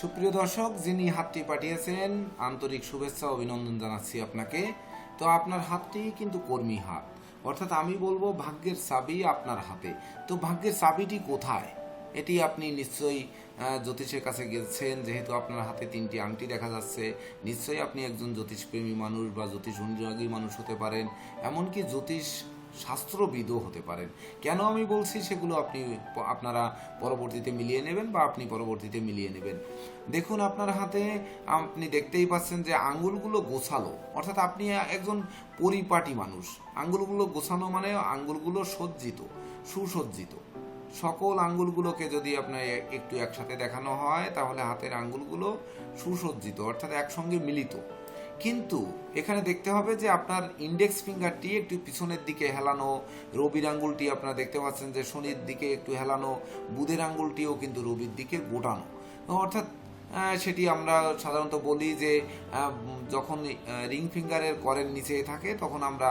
সুপ্রিয় দর্শক, যিনি হাতটি পাঠিয়েছেন, আন্তরিক শুভেচ্ছা অভিনন্দন জানাচ্ছি আপনাকে। তো আপনার হাতটি কিন্তু কর্মী হাত। অর্থাৎ আমি বলব ভাগ্যের চাবি আপনার হাতে। তো ভাগ্যের চাবিটি কোথায়? এটি আপনি নিশ্চয়ই জ্যোতিষের কাছে গেছেন, যেহেতু আপনার হাতে তিনটি আংটি দেখা যাচ্ছে। নিশ্চয়ই আপনি একজন জ্যোতিষপ্রেমী মানুষ বা জ্যোতিষ অনুরাগী মানুষ হতে পারেন। এমনকি জ্যোতিষ শাস্ত্রবিদও হতে পারেন। কেন আমি বলছি সেগুলো আপনি আপনারা পরবর্তীতে মিলিয়ে নেবেন বা আপনি পরবর্তীতে মিলিয়ে নেবেন। দেখুন আপনার হাতে আপনি দেখতেই পাচ্ছেন যে আঙ্গুলগুলো গোছালো। অর্থাৎ আপনি একজন পরিপাটি মানুষ। আঙ্গুলগুলো গোছানো মানে আঙ্গুলগুলো সজ্জিত, সুসজ্জিত। সকল আঙ্গুলগুলোকে যদি আপনার একটু একসাথে দেখানো হয়, তাহলে হাতের আঙ্গুলগুলো সুসজ্জিত, অর্থাৎ একসঙ্গে মিলিত। কিন্তু এখানে দেখতে হবে যে আপনার ইন্ডেক্স ফিঙ্গারটি একটু পিছনের দিকে হেলানো, রবির আঙ্গুলটি আপনারা দেখতে পাচ্ছেন যে শনির দিকে একটু হেলানো, বুধের আঙ্গুলটিও কিন্তু রবির দিকে গোটানো। অর্থাৎ সেটি আমরা সাধারণত বলি যে যখন রিং ফিঙ্গারের করের নিচে থাকে, তখন আমরা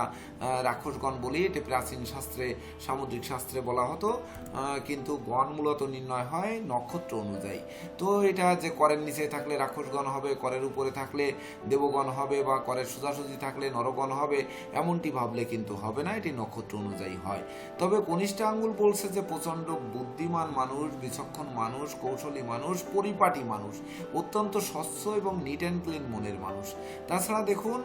রাক্ষসগণ বলি, এটি প্রাচীন শাস্ত্রে, সামুদ্রিক শাস্ত্রে বলা হতো কিন্তু গণ মূলত নির্ণয় হয় নক্ষত্র অনুযায়ী। তো এটা যে করের নিচে থাকলে রাক্ষসগণ হবে, করের উপরে থাকলে দেবগণ হবে, বা করের সোজাসুজি থাকলে নরগণ হবে, এমনটি ভাবলে কিন্তু হবে না, এটি নক্ষত্র অনুযায়ী হয়। তবে কনিষ্ঠ আঙ্গুল বলছে যে, প্রচণ্ড বুদ্ধিমান মানুষ, বিচক্ষণ মানুষ, কৌশলী মানুষ, পরিপাটি মানুষ অত্যন্ত স্বচ্ছ এবং নিট অ্যান্ড ক্লিন মনের মানুষ। তাছাড়া দেখুন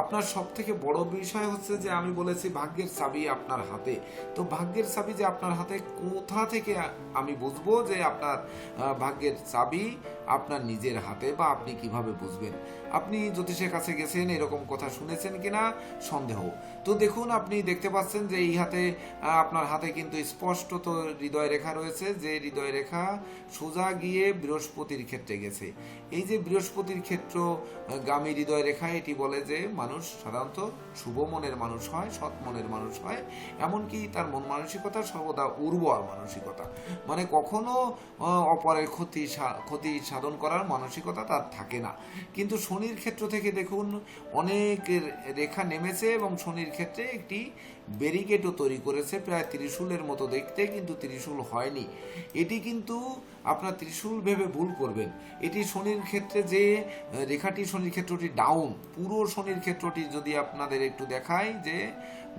আপনার সব থেকে বড় বিষয় হচ্ছে যে আমি বলেছি ভাগ্যের চাবি আপনার হাতে। তো ভাগ্যের চাবি যে আপনার হাতে, কোথা থেকে আমি বুঝব যে আপনার ভাগ্যের চাবি আপনার নিজের হাতে বা আপনি কীভাবে বুঝবেন? আপনি জ্যোতিষের কাছে গেছেন, এরকম কথা শুনেছেন কিনা? সন্দেহ। তো দেখুন, আপনি দেখতে পাচ্ছেন যে এই হাতে আপনার হাতে কিন্তু স্পষ্টত হৃদয় রেখা রয়েছে যে হৃদয় রেখা সোজা গিয়ে বৃহস্পতির ক্ষেত্রে গেছে। এই যে বৃহস্পতির ক্ষেত্র গামী হৃদয় রেখা, এটি বলে যে মানুষ সাধারণত শুভ মনের মানুষ হয়, সৎ মনের মানুষ হয়, এমনকি তার মন মানসিকতা সর্বদা উর্বর মানসিকতা। মানে কখনো অপরের ক্ষতি ক্ষতি সাধন করার মানসিকতা তার থাকে না। কিন্তু শনির ক্ষেত্র থেকে দেখুন অনেক রেখা নেমেছে এবং শনির ক্ষেত্রে একটি ব্যারিকেডও তৈরি করেছে, প্রায় ত্রিশূলের মতো দেখতে, কিন্তু ত্রিশূল হয়নি। এটি কিন্তু আপনার ত্রিশূল ভেবে ভুল করবেন। এটি শনির ক্ষেত্রে যে রেখাটি শনির ক্ষেত্রটি ডাউন পুরো শনির ক্ষেত্রটি যদি আপনাদের একটু দেখায় যে,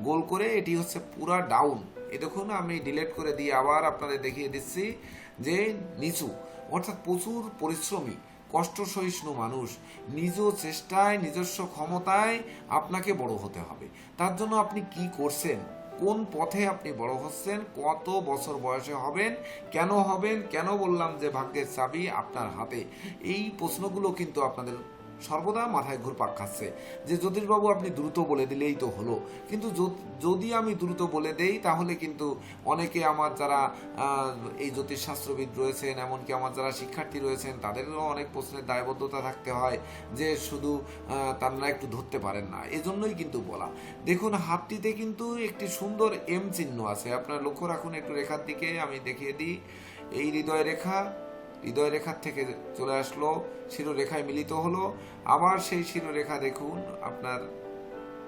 গোল করে এটি হচ্ছে পুরা ডাউন এ দেখুন, আমি ডিলেট করে দিয়ে আবার আপনাদের দেখিয়ে দিচ্ছি যে, নিচু, অর্থাৎ প্রচুর পরিশ্রমী। কষ্ট সহিষ্ণু মানুষ নিজ চেষ্টায়, নিজস্ব ক্ষমতায় আপনাকে বড় হতে হবে। তার জন্য আপনি কি করছেন? কোন পথে আপনি বড় হচ্ছেন? কত বছর বয়সে হবেন? কেন হবেন? কেন বললাম যে ভাগ্যের চাবি আপনার হাতে? এই প্রশ্নগুলো কিন্তু আপনাদের সর্বদা মাথায় ঘুরপাক খাচ্ছে। যে জ্যোতিষবাবু আপনি দ্রুত বলে দিলেই তো হলো। কিন্তু যদি আমি দ্রুত বলে দেই, তাহলে কিন্তু অনেকে আমার যারা এই জ্যোতিষশাস্ত্রবিদ রয়েছেন, এমনকি আমার যারা শিক্ষার্থী রয়েছেন, তাদেরও অনেক প্রশ্নের দায়বদ্ধতা থাকতে হয় যে শুধু তারা একটু ধরতে পারেন না। এজন্যই কিন্তু বলা। দেখুন, হাতটিতে কিন্তু একটি সুন্দর এম চিহ্ন আছে। আপনার লক্ষ্য রাখুন, একটু রেখার দিকে আমি দেখিয়ে দিই। এই হৃদয় রেখা হৃদয় রেখার থেকে চলে আসলো, শিরোরেখায় মিলিত হলো। আবার সেই শিরোরেখা দেখুন, আপনার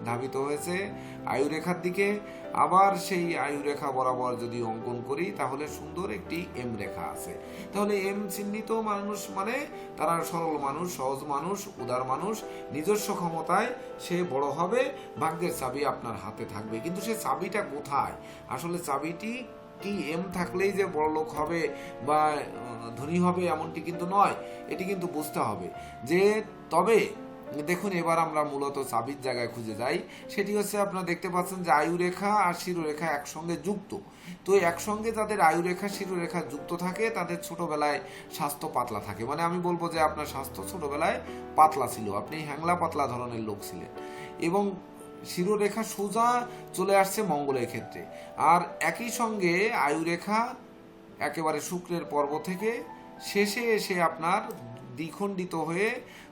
ধাবিত হয়েছে আয়ুরেখার দিকে। আবার সেই আয়ুরেখা বরাবর যদি অঙ্কন করি, তাহলে সুন্দর একটি এম রেখা আছে। তাহলে এম চিহ্নিত মানুষ মানে তারা সরল মানুষ, সহজ মানুষ, উদার মানুষ, নিজস্ব ক্ষমতায় সে বড় হবে, ভাগ্যের চাবি আপনার হাতে থাকবে। কিন্তু সে চাবিটা কোথায়? আসলে চাবিটি কি এম থাকলেই যে বড় লোক হবে বা ধনী হবে এমনটি কিন্তু নয়, এটি কিন্তু বুঝতে হবে। যে তবে, দেখুন এবার আমরা মূলত চাবির জায়গায় খুঁজে যাই, সেটি হচ্ছে আপনারা দেখতে পাচ্ছেন যে আয়ুরেখা আর শিরোরেখা একসঙ্গে যুক্ত। তো একসঙ্গে যাদের আয়ুরেখা, শিরোরেখা যুক্ত থাকে, তাদের ছোটবেলায় স্বাস্থ্য পাতলা থাকে। মানে আমি বলব যে আপনার স্বাস্থ্য ছোটবেলায় পাতলা ছিল, আপনি হ্যাংলা পাতলা ধরনের লোক ছিলেন। এবং শিরোরেখা সোজা চলে আসছে মঙ্গলের ক্ষেত্রে। আর একই সঙ্গে আয়ুরেখা একেবারে শুক্রের পর্ব থেকে শেষে এসে আপনার দ্বিখণ্ডিত হয়ে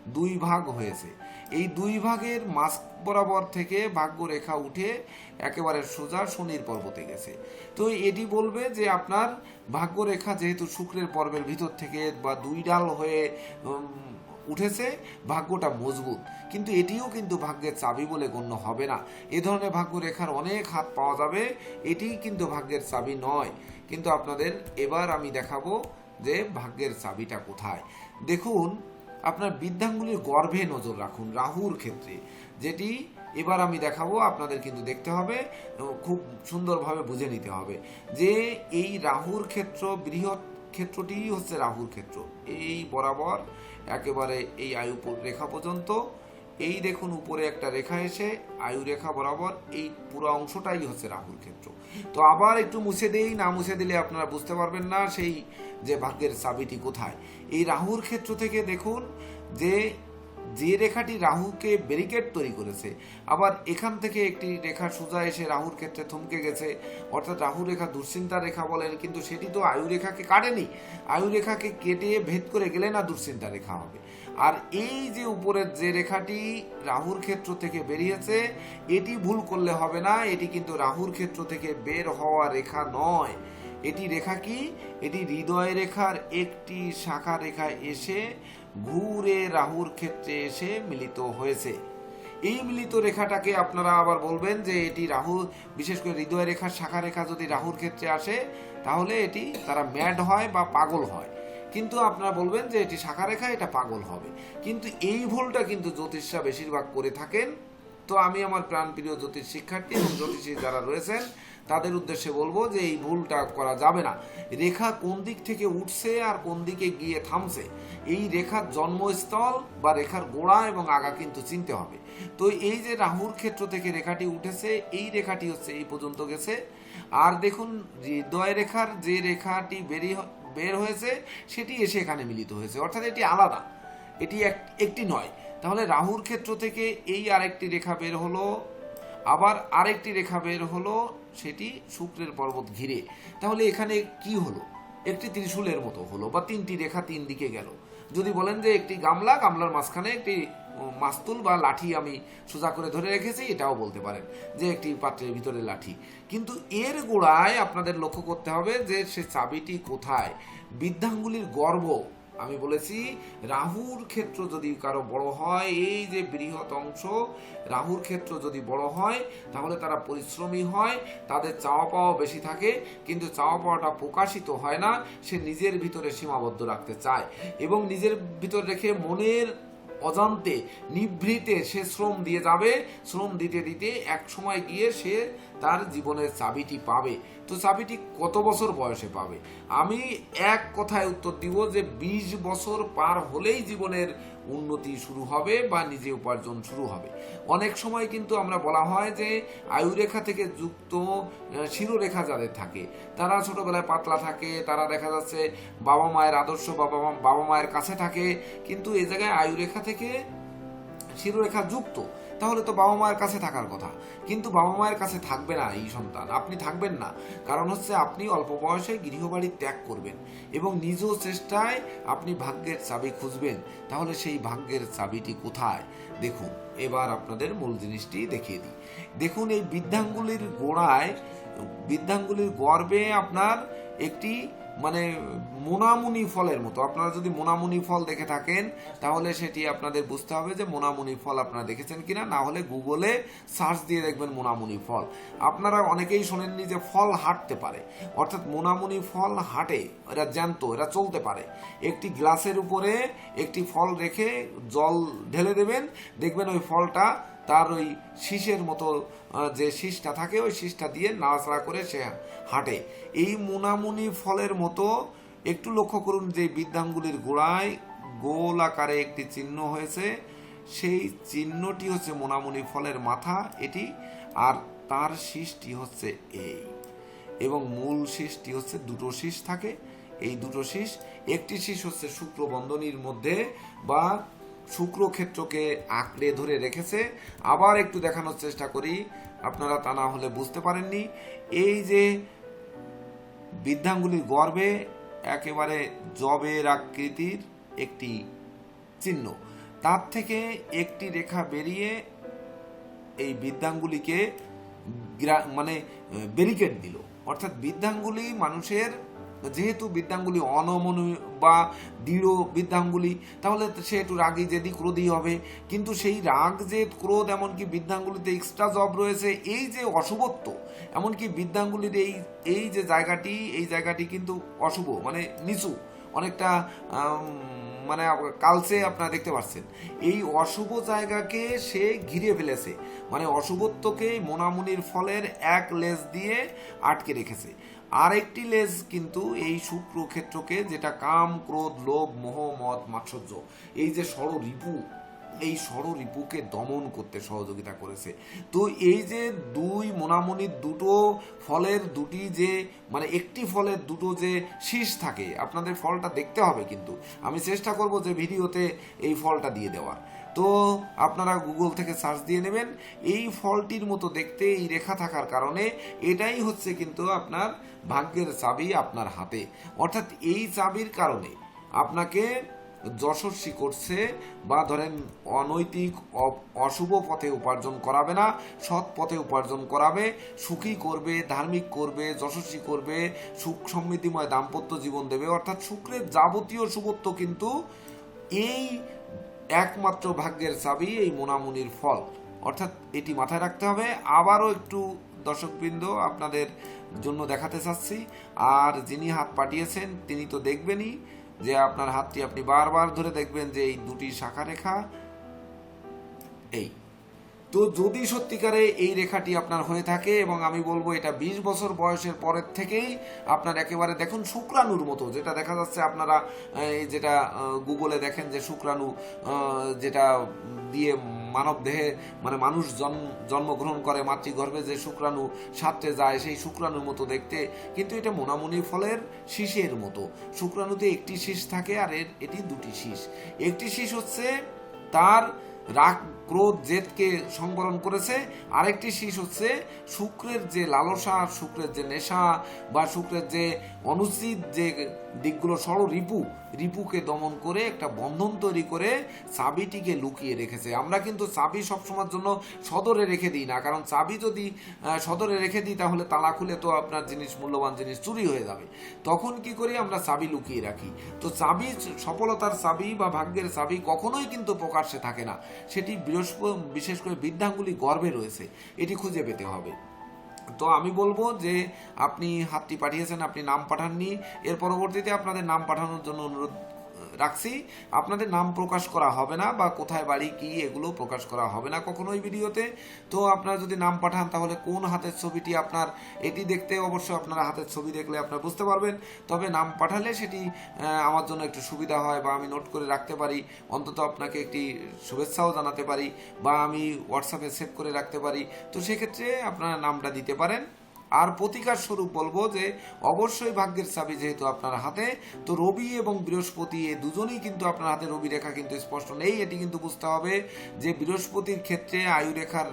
দুই ভাগ হয়েছে। এই দুই ভাগের মাস বরাবর থেকে ভাগ্যরেখা উঠে একেবারে সোজা শনির পর্বতে গেছে। তো এটি বলবে যে আপনার ভাগ্যরেখা যেহেতু শুক্রের পর্বের ভিতর থেকে বা দুই ডাল হয়ে উঠেছে, ভাগ্যটা মজবুত। কিন্তু এটিও কিন্তু ভাগ্যের চাবি বলে গণ্য হবে না। এ ধরনের ভাগ্যরেখার অনেক হাত পাওয়া যাবে এটি কিন্তু ভাগ্যের চাবি নয়। কিন্তু আপনাদের এবার আমি দেখাবো যে ভাগ্যের চাবিটা কোথায়। দেখুন, আপনার বিদ্যাঙ্গুলির গর্ভে নজর রাখুন, রাহুর ক্ষেত্রে। যেটি এবার আমি দেখাবো, আপনাদের কিন্তু দেখতে হবে খুব সুন্দরভাবে বুঝে নিতে হবে যে এই রাহুর ক্ষেত্র বৃহৎ ক্ষেত্রটি হচ্ছে রাহুর ক্ষেত্র। এই বরাবর একেবারে এই আয়ু রেখা পর্যন্ত। এই দেখুন উপরে একটা রেখা এসে আয়ু রেখা বরাবর এই পুরো অংশটাই হচ্ছে রাহুর ক্ষেত্র। তো আবার একটু মুছে দেই, না মুছে দিলে আপনারা বুঝতে পারবেন না সেই যে ভাগ্যের চাবিটি কোথায়। এই রাহুর ক্ষেত্র থেকে দেখুন যে যে রেখাটি রাহুকে ব্যারিকেড তৈরি করেছে, আবার এখান থেকে একটি রেখা সোজা এসে রাহুর ক্ষেত্রে থমকে গেছে। অর্থাৎ রাহু রেখা দুশ্চিন্তা রেখা বলেন, কিন্তু সেটি তো আয়ু রেখাকে কাটেনি। আয়ু রেখাকে কেটে ভেদ করে গেলে না দুশ্চিন্তা রেখা হবে। আর এই যে উপরের যে রেখাটি রাহুর ক্ষেত্র থেকে বেরিয়েছে, এটি ভুল করলে হবে না, এটি কিন্তু রাহুর ক্ষেত্র থেকে বের হওয়া রেখা নয়। এটি রেখা কি? এটি হৃদয় রেখার একটি শাখা রেখা এসে ঘুরে রাহুর ক্ষেত্রে এসে মিলিত হয়েছে। এই মিলিত রেখাটাকে আপনারা আবার বলবেন যে এটি রাহু, বিশেষ করে হৃদয় রেখার শাখা রেখা যদি রাহুর ক্ষেত্রে আসে, তাহলে এটি তারা ম্যাড হয় বা পাগল হয়। কিন্তু আপনারা বলবেন যে এটি শাখা রেখা, এটা পাগল হবে। কিন্তু এই ভুলটা কিন্তু জ্যোতিষরা বেশিরভাগ করে থাকেন। তো আমি আমার প্রাণপ্রিয় জ্যোতিষ শিক্ষার্থী এবং জ্যোতিষী যারা রয়েছেন তাদের উদ্দেশ্যে বলব যে এই ভুলটা করা যাবে না। রেখা কোন দিক থেকে উঠছে আর কোন দিকে গিয়ে থামছে, এই রেখার জন্মস্থল বা রেখার গোড়া এবং আগা কিন্তু চিনতে হবে। তো এই যে রাহুর ক্ষেত্র থেকে রেখাটি উঠেছে, এই রেখাটি হচ্ছে এই পর্যন্ত গেছে। আর দেখুন, হৃদয় রেখার যে রেখাটি বেরিয়ে বের হয়েছে, সেটি এসে এখানে মিলিত হয়েছে। অর্থাৎ এটি আলাদা, এটি এক- একটি নয়। তাহলে রাহুর ক্ষেত্র থেকে এই আরেকটি রেখা বের হলো আবার আরেকটি রেখা বের হলো, সেটি শুক্রের পর্বত ঘিরে। তাহলে এখানে কি হলো? একটি ত্রিশূলের মতো হলো, বা তিনটি রেখা তিন দিকে গেল। যদি বলেন যে একটি গামলা, গামলার মাঝখানে একটি মাস্তুল বা লাঠি আমি সোজা করে ধরে রেখেছি, এটাও বলতে পারেন যে একটি পাত্রের ভিতরে লাঠি। কিন্তু এর গোড়ায় আপনাদের লক্ষ্য করতে হবে যে সে চাবিটি কোথায়? বৃদ্ধাঙ্গুলির গর্ভ আমি বলেছি, রাহুর ক্ষেত্র যদি কারও বড় হয়, এই যে বৃহৎ অংশ, রাহুর ক্ষেত্র যদি বড় হয়, তাহলে তারা পরিশ্রমী হয়, তাদের চাওয়া পাওয়া বেশি থাকে, কিন্তু চাওয়া পাওয়াটা প্রকাশিত হয় না, সে নিজের ভিতরে সীমাবদ্ধ রাখতে চায়। এবং নিজের ভিতর রেখে মনের অজান্তে নিভৃতে সে শ্রম দিয়ে যাবে, শ্রম দিতে দিতে এক সময় গিয়ে সে তার জীবনের চাবিটি পাবে, তো চাবিটি কত বছর বয়সে পাবে? আমি এক কথায় উত্তর দিব যে ২০ বছর পার হলেই জীবনের উন্নতি শুরু হবে বা নিজে উপার্জন শুরু হবে। অনেক সময় কিন্তু আমরা বলা হয় যে আয়ুরেখা থেকে যুক্ত শিরোরেখা যাদের থাকে, তারা ছোটোবেলায় পাতলা থাকে, তারা দেখা যাচ্ছে বাবা মায়ের আদর্শ বাবা বাবা মায়ের কাছে থাকে, কিন্তু এ জায়গায় আয়ুরেখা থেকে শিরোরেখা যুক্ত। তাহলে তো বাবা মায়ের কাছে থাকার কথা। কিন্তু বাবা মায়ের কাছে থাকবে না এই সন্তান, আপনি থাকবেন না। কারণ হচ্ছে আপনি অল্প বয়সে গৃহবাড়ি ত্যাগ করবেন এবং নিজ চেষ্টায় আপনি ভাগ্যের চাবি খুঁজবেন। তাহলে সেই ভাগ্যের চাবিটি কোথায়? দেখুন, এবার আপনাদের মূল জিনিসটি দেখিয়ে দিই। দেখুন, এই বৃদ্ধাঙ্গুলির গোড়ায়, বৃদ্ধাঙ্গুলির গর্বে আপনার একটি মানে মোনামুনি ফলের মতো। আপনারা যদি মোনামুনি ফল দেখে থাকেন, তাহলে সেটি আপনাদের বুঝতে হবে যে মোনামুনি ফল আপনারা দেখেছেন কিনা। না হলে গুগলে সার্চ দিয়ে দেখবেন মোনামুনি ফল। আপনারা অনেকেই শোনেননি যে ফল হাঁটতে পারে। অর্থাৎ মোনামুনি ফল হাঁটে, এরা জ্যান্ত, এরা চলতে পারে। একটি গ্লাসের উপরে একটি ফল রেখে জল ঢেলে দেবেন, দেখবেন ওই ফলটা তার ওই শীষের মতো যে শীষটা থাকে, ওই শীষটা দিয়ে নাড়াচাড়া করে সে হাঁটে। এই মোনামুনি ফলের মতো একটু লক্ষ্য করুন যে বৃদ্ধাঙ্গুলির গোড়ায় গোল আকারে একটি চিহ্ন হয়েছে। সেই চিহ্নটি হচ্ছে মোনামুনি ফলের মাথা, এটি, আর তার শীষটি হচ্ছে এই। এবং মূল শীষটি হচ্ছে দুটো শীষ থাকে। এই দুটো শীষ, একটি শীষ হচ্ছে শুক্র বন্ধনীর মধ্যে বা শুক্র ক্ষেত্রকে আঁকড়ে ধরে রেখেছে। আবার একটু দেখানোর চেষ্টা করি। আপনারা তা না হলে বুঝতে পারেননি। এই যে বৃদ্ধাঙ্গুলির গর্ভে একেবারে জবের আকৃতির একটি চিহ্ন, তার থেকে একটি রেখা বেরিয়ে এই বৃদ্ধাঙ্গুলিকে মানে ব্যারিকেড দিল। অর্থাৎ বৃদ্ধাঙ্গুলি মানুষের যেহেতু বৃদ্ধাঙ্গুলি অনমনু বা দৃঢ় বৃদ্ধাঙ্গুলি তাহলে সে একটু রাগী জেদি ক্রোধী হবে। কিন্তু সেই রাগ জেদ ক্রোধ, এমনকি বৃদ্ধাঙ্গুলিতে এক্সট্রা জব রয়েছে, এই যে অশুভত্ব, এমনকি বৃদ্ধাঙ্গুলির এই এই যে জায়গাটি, এই জায়গাটি কিন্তু অশুভ মানে নিচু, অনেকটা মানে কালচে আপনারা দেখতে পাচ্ছেন। এই অশুভ জায়গাকে সে ঘিরে ফেলেছে মানে অশুভত্বকে মোনামুনির ফলের এক লেজ দিয়ে আটকে রেখেছে। আরেকটি লেজ কিন্তু এই শুক্র ক্ষেত্রকে যেটা কাম, ক্রোধ, লোভ, মোহ, মদ, মাৎসর্য, এই যে ষড় রিপু এই ষড় রিপুকে দমন করতে সহযোগিতা করেছে। তো এই যে দুই মোনামনির দুটো ফলের দুটি যে মানে একটি ফলের দুটো যে শীষ থাকে, আপনাদের ফলটা দেখতে হবে কিন্তু। আমি চেষ্টা করব যে ভিডিওতে এই ফলটা দিয়ে দেওয়ার। তো আপনারা গুগল থেকে সার্চ দিয়ে নেবেন। এই ফলটির মতো দেখতে, এই রেখা থাকার কারণে এটাই হচ্ছে কিন্তু আপনার ভাগ্যের চাবি আপনার হাতে। অর্থাৎ এই চাবির কারণে আপনাকে যশস্বী করছে বা ধরেন অনৈতিক অশুভ পথে উপার্জন করাবে না, সৎ পথে উপার্জন করাবে, সুখী করবে, ধার্মিক করবে, যশস্বী করবে, সুখ সমৃদ্ধিময় দাম্পত্য জীবন দেবে। অর্থাৎ শুক্রের যাবতীয় শুভত্ব কিন্তু এই একমাত্র ভাগ্যের চাবি এই মোনামুনির ফল। অর্থাৎ এটি মাথায় রাখতে হবে। আবারও একটু দর্শকবৃন্দ আপনাদের জন্য দেখাতে চাচ্ছি। আর যিনি হাত পাঠিয়েছেন, তিনি তো দেখবেনই যে আপনার হাতটি আপনি বারবার ধরে দেখবেন যে এই দুটি শাখা রেখা এই। তো যদি সত্যিকারে এই রেখাটি আপনার হয়ে থাকে এবং আমি বলব এটা বিশ বছর বয়সের পরের থেকেই আপনার একেবারে দেখুন শুক্রাণুর মতো, যেটা দেখা যাচ্ছে আপনারা যেটা গুগলে দেখেন যে শুক্রাণু যেটা দিয়ে মানব দেহে মানে মানুষ জন্ম জন্মগ্রহণ করে মাতৃগর্ভে যে শুক্রাণু সাথে যায়, সেই শুক্রাণুর মতো দেখতে, কিন্তু এটা মোনামুনি ফলের শীষের মতো। শুক্রাণুতে একটি শীষ থাকে আর এর, এটি দুটি শীষ। একটি শীষ হচ্ছে তার রাগ ক্রোধ জেদকে সংবরণ করেছে। আরেকটি শীষ হচ্ছে শুক্রের যে লালসা, শুক্রের যে নেশা বা শুক্রের যে অনুচিত যে দিকগুলো ষড় রিপু, রিপুকে দমন করে একটা বন্ধন তৈরি করে চাবিটিকে লুকিয়ে রেখেছে। আমরা কিন্তু চাবি সবসময়ের জন্য সদরে রেখে দিই না, কারণ চাবি যদি সদরে রেখে দিই তাহলে তালা খুলে তো আপনার জিনিস, মূল্যবান জিনিস চুরি হয়ে যাবে। তখন কি করি আমরা চাবি লুকিয়ে রাখি। তো চাবি, সফলতার চাবি বা ভাগ্যের চাবি কখনোই কিন্তু প্রকাশ্যে থাকে না। সেটি বৃহস্পতি বিশেষ করে বৃদ্ধাঙ্গুলি গর্বে রয়েছে, এটি খুঁজে পেতে হবে। তো আমি বলব যে আপনি হাতটি পাঠিয়েছেন, আপনি নাম পাঠাননি, এর পরবর্তীতে আপনাদের নাম পাঠানোর জন্য অনুরোধ রাখছি। আপনাদের নাম প্রকাশ করা হবে না বা কোথায় বাড়ি, কি এগুলো প্রকাশ করা হবে না কখনোই ভিডিওতে। তো আপনারা যদি নাম পাঠান তাহলে কোন হাতের ছবিটি আপনার, এটি দেখতে অবশ্য আপনারা হাতের ছবি দেখলে আপনারা বুঝতে পারবেন। তবে নাম পাঠালে সেটি আমার জন্য একটু সুবিধা হয় বা আমি নোট করে রাখতে পারি, অন্তত আপনাকে একটি শুভেচ্ছাও জানাতে পারি বা আমি হোয়াটসঅ্যাপে সেভ করে রাখতে পারি। তো সেক্ষেত্রে আপনারা নামটা দিতে পারেন। আর প্রতিকার স্বরূপ বলব যে অবশ্যই ভাগ্যের চাবি যেহেতু আপনার হাতে, তো রবি এবং বৃহস্পতি এ দুজনেই কিন্তু আপনার হাতে রবি রেখা কিন্তু স্পষ্ট নেই, এটি কিন্তু বুঝতে হবে যে বৃহস্পতির ক্ষেত্রে আয়ু রেখার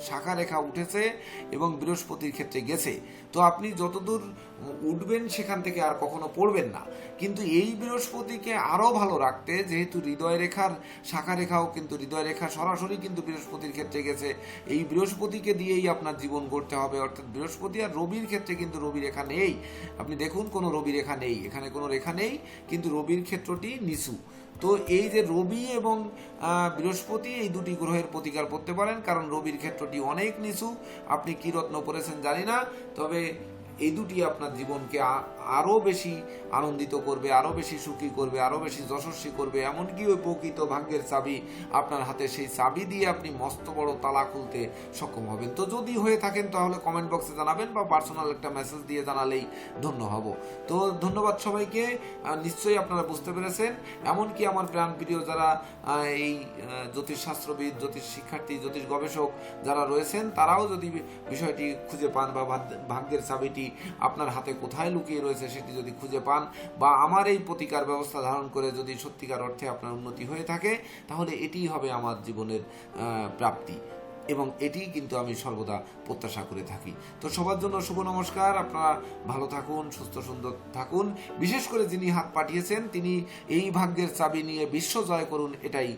শাখা রেখা উঠেছে এবং বৃহস্পতির ক্ষেত্রে গেছে। তো আপনি যতদূর উঠবেন সেখান থেকে আর কখনো পড়বেন না। কিন্তু এই বৃহস্পতিকে আরও ভালো রাখতে যেহেতু হৃদয় রেখার শাখা রেখাও কিন্তু হৃদয় রেখা সরাসরি কিন্তু বৃহস্পতির ক্ষেত্রে গেছে। এই বৃহস্পতিকে দিয়েই আপনার জীবন গড়তে হবে। অর্থাৎ বৃহস্পতি আর রবির ক্ষেত্রে কিন্তু রবি রেখা নেই। আপনি দেখুন কোনো রবি রেখা নেই। এখানে কোনো রেখা নেই। কিন্তু রবির ক্ষেত্রটি নিচু। তো এই যে রবি এবং বৃহস্পতি এই দুটি গ্রহের প্রতিকার করতে পারেন, কারণ রবির ক্ষেত্রটি অনেক নিচু। আপনি কি রত্ন পড়েছেন জানি না, তবে এই দুটি আপনার জীবনকে আ- আরও বেশি আনন্দিত করবে আরও বেশি সুখী করবে আরও বেশি যশস্বী করবে, এমনকি ওই প্রকৃত ভাগ্যের চাবি আপনার হাতে, সেই চাবি দিয়ে আপনি মস্ত বড় তালা খুলতে সক্ষম হবেন। তো যদি হয়ে থাকেন, তাহলে কমেন্ট বক্সে জানাবেন বা পার্সোনাল একটা মেসেজ দিয়ে জানালেই ধন্য হব। তো ধন্যবাদ সবাইকে। নিশ্চয়ই আপনারা বুঝতে পেরেছেন। এমনকি আমার প্রাণ প্রিয় যারা এই জ্যোতিষশাস্ত্রবিদ, জ্যোতিষ শিক্ষার্থী, জ্যোতিষ গবেষক যারা রয়েছেন, তারাও যদি বিষয়টি খুঁজে পান বা ভাগ- ভাগ্যের চাবিটি আপনার হাতে কোথায় লুকিয়ে রয়েছে সেটি যদি খুঁজে পান বা আমার এই প্রতিকার ব্যবস্থা ধারণ করে যদি সত্যিকার অর্থে আপনার উন্নতি হয়ে থাকে, তাহলে এটিই হবে আমার জীবনের প্রাপ্তি। এবং এটি কিন্তু আমি সর্বদা প্রত্যাশা করে থাকি। তো সবার জন্য শুভ নমস্কার। আপনারা ভালো থাকুন, সুস্থ সুন্দর থাকুন। বিশেষ করে যিনি হাত পাঠিয়েছেন, তিনি এই ভাগ্যের চাবি নিয়ে বিশ্ব জয় করুন, এটাই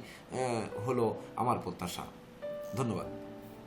হলো আমার প্রত্যাশা। ধন্যবাদ।